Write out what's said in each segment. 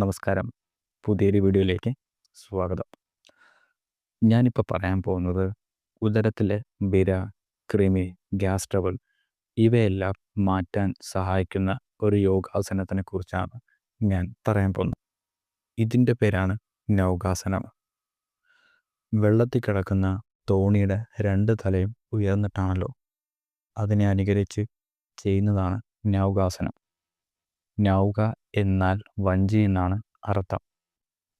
നമസ്കാരം. പുതിയൊരു വീഡിയോയിലേക്ക് സ്വാഗതം. ഞാനിപ്പോൾ പറയാൻ പോകുന്നത് ഉദരത്തിലെ ബിര ക്രിമി ഗ്യാസ് ട്രബിൾ ഇവയെല്ലാം മാറ്റാൻ സഹായിക്കുന്ന ഒരു യോഗാസനത്തിനെ കുറിച്ചാണ് ഞാൻ പറയാൻ പോകുന്നത്. ഇതിന്റെ പേരാണ് നൗകാസനം. വെള്ളത്തിൽ കിടക്കുന്ന തോണിയുടെ രണ്ട് തലയും ഉയർന്നിട്ടാണല്ലോ അതിനെ അനുകരിച്ച് ചെയ്യുന്നതാണ് നൗകാസനം. നൗക എന്നാൽ വഞ്ചി എന്നാണ് അർത്ഥം.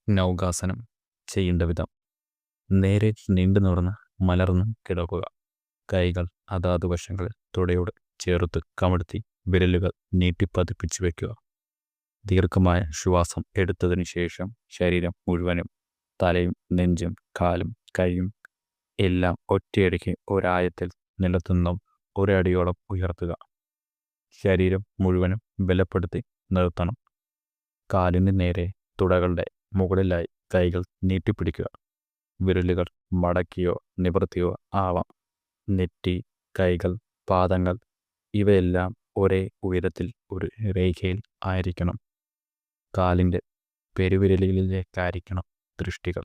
നൗകാസനം ചെയ്യേണ്ട വിധം. നേരെ നീണ്ടു നിവർന്ന് മലർന്ന് കിടക്കുക. കൈകൾ അതാത് വശങ്ങളിൽ തുടയോട് ചേർത്ത് കമഴ്ത്തി വിരലുകൾ നീട്ടിപ്പതിപ്പിച്ചു വയ്ക്കുക. ദീർഘമായ ശ്വാസം എടുത്തതിന് ശേഷം ശരീരം മുഴുവനും തലയും നെഞ്ചും കാലും കൈയും എല്ലാം ഒറ്റയടിക്ക് ഒരായത്തിൽ നിലത്തുനിന്നും ഒരടിയോളം ഉയർത്തുക. ശരീരം മുഴുവനും ബലപ്പെടുത്തി നിർത്തണം. കാലിന് നേരെ തുടകളുടെ മുകളിലായി കൈകൾ നീട്ടിപ്പിടിക്കുക. വിരലുകൾ മടക്കിയോ നിവർത്തിയോ ആവാം. നെറ്റി കൈകൾ പാദങ്ങൾ ഇവയെല്ലാം ഒരേ ഉയരത്തിൽ ഒരു രേഖയിൽ ആയിരിക്കണം. കാലിന്റെ പെരുവിരലിലേക്കായിരിക്കണം ദൃഷ്ടികൾ.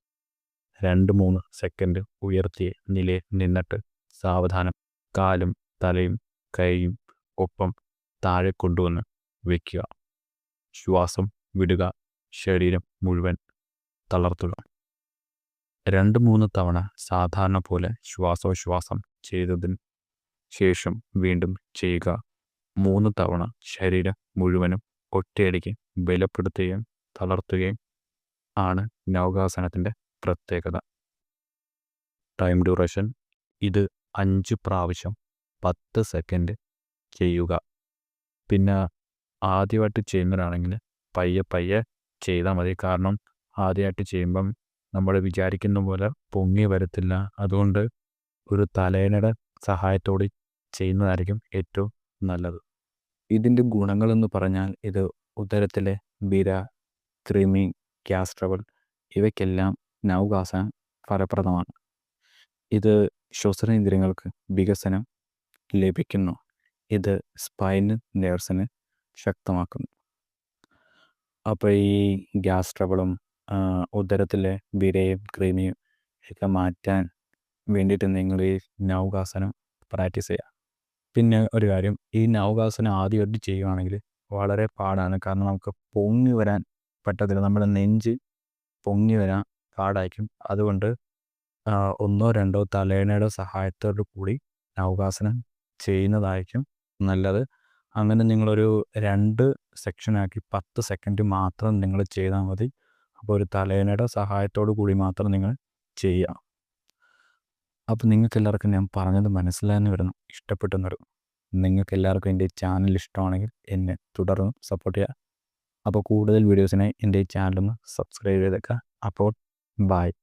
രണ്ട് മൂന്ന് സെക്കൻഡ് ഉയർത്തിയ നിലയിൽ നിന്നിട്ട് സാവധാനം കാലും തലയും കൈയും ഒപ്പം താഴെ കൊണ്ടുവന്ന് വയ്ക്കുക ശ്വാസം വിടുക. ശരീരം മുഴുവൻ തളർത്തുക. രണ്ട് മൂന്ന് തവണ സാധാരണ പോലെ ശ്വാസോശ്വാസം ചെയ്തതിന് ശേഷം വീണ്ടും ചെയ്യുക. മൂന്ന് തവണ ശരീരം മുഴുവനും ഒറ്റയടിക്ക് ബലപ്പെടുത്തുകയും തളർത്തുകയും ആണ് നൗകാസനത്തിന്റെ പ്രത്യേകത. ടൈം ഡ്യൂറേഷൻ ഇത് അഞ്ച് പ്രാവശ്യം പത്ത് സെക്കൻഡ് ചെയ്യുക. പിന്നെ ആദ്യമായിട്ട് ചെയ്യുന്നവരാണെങ്കിൽ പയ്യെ പയ്യെ ചെയ്താൽ മതി. കാരണം ആദ്യമായിട്ട് ചെയ്യുമ്പം നമ്മൾ വിചാരിക്കുന്ന പോലെ പൊങ്ങി വരത്തില്ല. അതുകൊണ്ട് ഒരു തലേനയുടെ സഹായത്തോടെ ചെയ്യുന്നതായിരിക്കും ഏറ്റവും നല്ലത്. ഇതിന്റെ ഗുണങ്ങളെന്ന് പറഞ്ഞാൽ ഇത് ഉദരത്തിലെ ബിര ക്രിമി ഗ്യാസ് ട്രബിൾ ഇവയ്ക്കെല്ലാം നൗകാസനം ഫലപ്രദമാണ്. ഇത് ശ്വസനേന്ദ്രിയങ്ങൾക്ക് വികസനം ലഭിക്കുന്നു. ഇത് സ്പൈന് നേഴ്സിന് ശക്തമാക്കുന്നു. അപ്പോൾ ഈ ഗ്യാസ് ട്രബിളും ഉദരത്തിലെ വിരയും ക്രീമിയും ഒക്കെ മാറ്റാൻ വേണ്ടിയിട്ട് നിങ്ങൾ ഈ നൗകാസനം പ്രാക്ടീസ് ചെയ്യുക പിന്നെ ഒരു കാര്യം ഈ നൗകാസനം ആദ്യമായിട്ട് ചെയ്യുകയാണെങ്കിൽ വളരെ പാടാണ്. കാരണം നമുക്ക് പൊങ്ങി വരാൻ പറ്റത്തില്ല. നമ്മുടെ നെഞ്ച് പൊങ്ങി വരാൻ പാടായിരിക്കും. അതുകൊണ്ട് ഒന്നോ രണ്ടോ തലേണയുടെ സഹായത്തോടു കൂടി നൗകാസനം ചെയ്യുന്നതായിരിക്കും നല്ലത്. അങ്ങനെ നിങ്ങളൊരു രണ്ട് സെക്ഷനാക്കി പത്ത് സെക്കൻഡ് മാത്രം നിങ്ങൾ ചെയ്താൽ മതി. അപ്പോൾ ഒരു തലേനയുടെ സഹായത്തോടു കൂടി മാത്രം നിങ്ങൾ ചെയ്യുക. അപ്പോൾ നിങ്ങൾക്ക് എല്ലാവർക്കും ഞാൻ പറഞ്ഞത് മനസ്സിലായെന്ന് വരുന്നു. ഇഷ്ടപ്പെട്ടെന്ന് വരും നിങ്ങൾക്ക് എല്ലാവർക്കും എന്റെ ചാനൽ ഇഷ്ടമാണെങ്കിൽ എന്നെ തുടർന്ന് സപ്പോർട്ട് ചെയ്യുക. അപ്പോൾ കൂടുതൽ വീഡിയോസിനായി എന്റെ ചാനലൊന്ന് സബ്സ്ക്രൈബ് ചെയ്തേക്കുക. അപ്പോൾ ബായ്